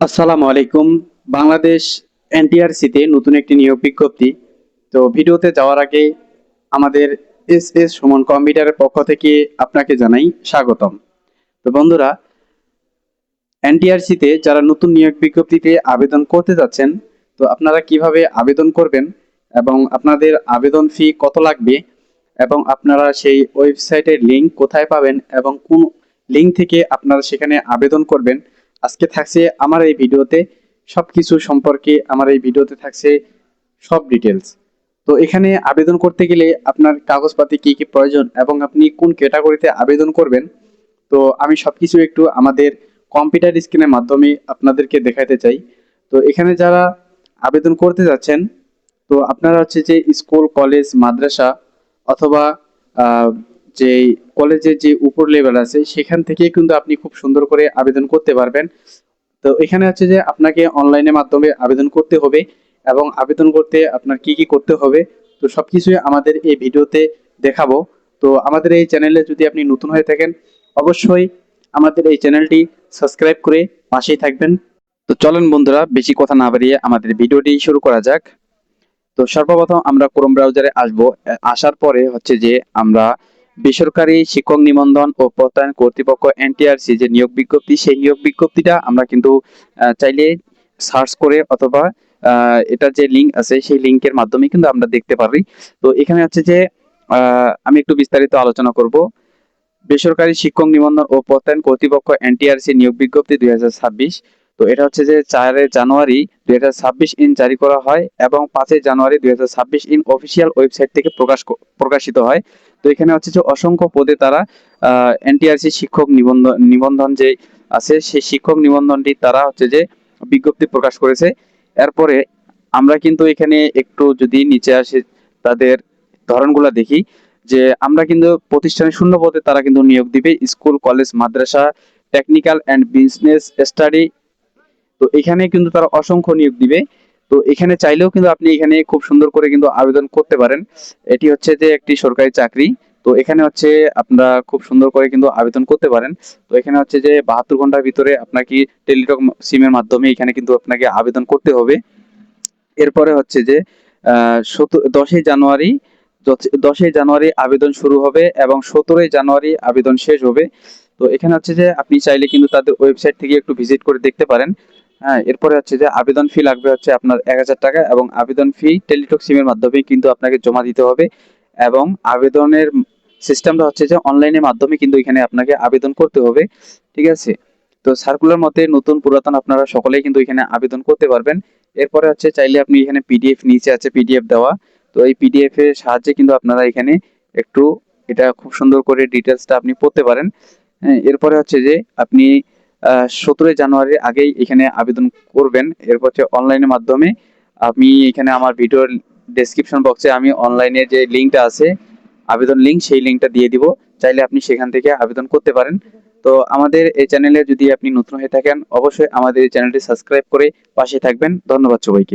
আসসালামু আলাইকুম। বাংলাদেশ এনটিআরসিতে নতুন একটি নিয়োগ বিজ্ঞপ্তি। তো ভিডিওতে যাওয়ার আগে আমাদের এস এস সুমন কম্পিউটারের পক্ষ থেকে আপনাকে জানাই স্বাগতম। তো বন্ধুরা, এনটিআরসিতে যারা নতুন নিয়োগ বিজ্ঞপ্তিতে আবেদন করতে যাচ্ছেন, তো আপনারা কীভাবে আবেদন করবেন এবং আপনাদের আবেদন ফি কত লাগবে এবং আপনারা সেই ওয়েবসাইটের লিংক কোথায় পাবেন এবং কোন লিংক থেকে আপনারা সেখানে আবেদন করবেন আজকে থাকছে আমার এই ভিডিওতে সবকিছু সম্পর্কে আমার এই ভিডিওতে থাকছে সব ডিটেলস তো এখানে আবেদন করতে গেলে আপনার কাগজপাতি কি কি প্রয়োজন এবং আপনি কোন ক্যাটাগরিতে আবেদন করবেন? তো আমি সবকিছু একটু আমাদের কম্পিউটার স্ক্রিনের মাধ্যমে আপনাদেরকে দেখাতে চাই। তো এখানে যারা আবেদন করতে যাচ্ছেন, তো আপনারা হচ্ছে যে স্কুল কলেজ মাদ্রাসা অথবা যে কলেজের যে উপর লেভেল আছে, সেখান থেকে কিন্তু আপনি খুব সুন্দর করে আবেদন করতে পারবেন। তো এখানে হচ্ছে যে আপনাকে অনলাইনের মাধ্যমে আবেদন করতে হবে এবং আবেদন করতে আপনার কি কি করতে হবে, তো সবকিছুই আমাদের এই ভিডিওতে দেখাবো। তো আমাদের এই চ্যানেলে যদি আপনি নতুন হয়ে থাকেন, অবশ্যই আমাদের এই চ্যানেলটি সাবস্ক্রাইব করে পাশেই থাকবেন। তো চলেন বন্ধুরা, বেশি কথা না বাড়িয়ে আমাদের ভিডিওটি শুরু করা যাক। তো সর্বপ্রথম আমরা ক্রোম ব্রাউজারে আসব। আসার পরে হচ্ছে যে আমরা বেসরকারি শিক্ষক নিবন্ধন ও প্রত্যয়ন কর্তৃপক্ষ এনটিআরসি যে নিয়োগ বিজ্ঞপ্তি, সেই নিয়োগ বিজ্ঞপ্তিটা আমরা কিন্তু চাইলে সার্চ করে অথবা এটার যে লিঙ্ক আছে, সেই লিংকের মাধ্যমে কিন্তু আমরা দেখতে পারি। তো এখানে হচ্ছে যে আমি একটু বিস্তারিত আলোচনা করব। বেসরকারি শিক্ষক নিবন্ধন ও প্রত্যয়ন কর্তৃপক্ষ এনটিআরসি নিয়োগ বিজ্ঞপ্তি দুই হাজার ছাব্বিশ তো এটা হচ্ছে যে চারে জানুয়ারি দুই হাজার ছাব্বিশ ইন জারি করা হয় এবং পাঁচই জানুয়ারি দুই হাজার ছাব্বিশ ইন অফিসিয়াল ওয়েবসাইট থেকে প্রকাশ প্রকাশিত হয়। তো এখানে হচ্ছে যে অসংখ্য পদে তারা এনটিআরসি শিক্ষক নিবন্ধন নিবন্ধন যে আছে, সেই শিক্ষক নিবন্ধনটি তারা হচ্ছে যে বিজ্ঞপ্তি প্রকাশ করেছে। এরপরে আমরা কিন্তু এখানে একটু যদি নিচে আসে তাদের ধরনগুলো দেখি, যে আমরা কিন্তু প্রতিষ্ঠানে শূন্য পদে তারা কিন্তু নিয়োগ দিবে। স্কুল, কলেজ, মাদ্রাসা, টেকনিক্যাল অ্যান্ড বিজনেস স্টাডি তো এখানে কিন্তু তারা অসংখ্য নিয়োগ দিবে। তো এখানে চাইলেও কিন্তু আপনি এখানে খুব সুন্দর করে কিন্তু আবেদন করতে পারেন। এটি হচ্ছে যে একটি সরকারি চাকরি। তো এখানে হচ্ছে আপনারা খুব সুন্দর করে কিন্তু আবেদন করতে পারেন। তো এখানে হচ্ছে যে বাহাত্তর ঘণ্টার ভিতরে আপনাকে টেলিটক সিমের মাধ্যমে এখানে কিন্তু আপনাকে আবেদন করতে হবে। এরপরে হচ্ছে যে দশই জানুয়ারি দশই জানুয়ারি আবেদন শুরু হবে এবং সতেরোই জানুয়ারি আবেদন শেষ হবে। তো এখানে হচ্ছে যে আপনি চাইলে কিন্তু তাদের ওয়েবসাইট থেকে একটু ভিজিট করে দেখতে পারেন। হ্যাঁ এরপরে হচ্ছে যে আবেদন ফি লাগবে হচ্ছে আপনার এক হাজার টাকা এবং আবেদন ফি টেলিটক সিমের মাধ্যমে কিন্তু আপনাকে জমা দিতে হবে এবং আবেদনের সিস্টেমটা হচ্ছে যে অনলাইনের মাধ্যমে কিন্তু এখানে আপনাকে আবেদন করতে হবে, ঠিক আছে? তো সার্কুলার মতে নতুন পুরাতন আপনারা সকলেই কিন্তু এখানে আবেদন করতে পারবেন। এরপরে হচ্ছে চাইলে আপনি এখানে পিডিএফ নিচে আছে পিডিএফ দেওয়া। তো এই পিডিএফ এর সাহায্যে কিন্তু আপনারা এখানে একটু এটা খুব সুন্দর করে ডিটেলসটা আপনি পড়তে পারেন। হ্যাঁ এরপরে হচ্ছে যে আপনি সতেরোই জানুয়ারির আগেই এখানে আবেদন করবেন। এরপর হচ্ছে অনলাইনের মাধ্যমে আমি এখানে আমার ভিডিওর ডেসক্রিপশন বক্সে আমি অনলাইনে যে লিঙ্কটা আছে, আবেদন লিঙ্ক সেই লিঙ্কটা দিয়ে দিব। চাইলে আপনি সেখান থেকে আবেদন করতে পারেন। তো আমাদের এই চ্যানেলে যদি আপনি নতুন হয়ে থাকেন, অবশ্যই আমাদের এই চ্যানেলটি সাবস্ক্রাইব করে পাশে থাকবেন। ধন্যবাদ সবাইকে।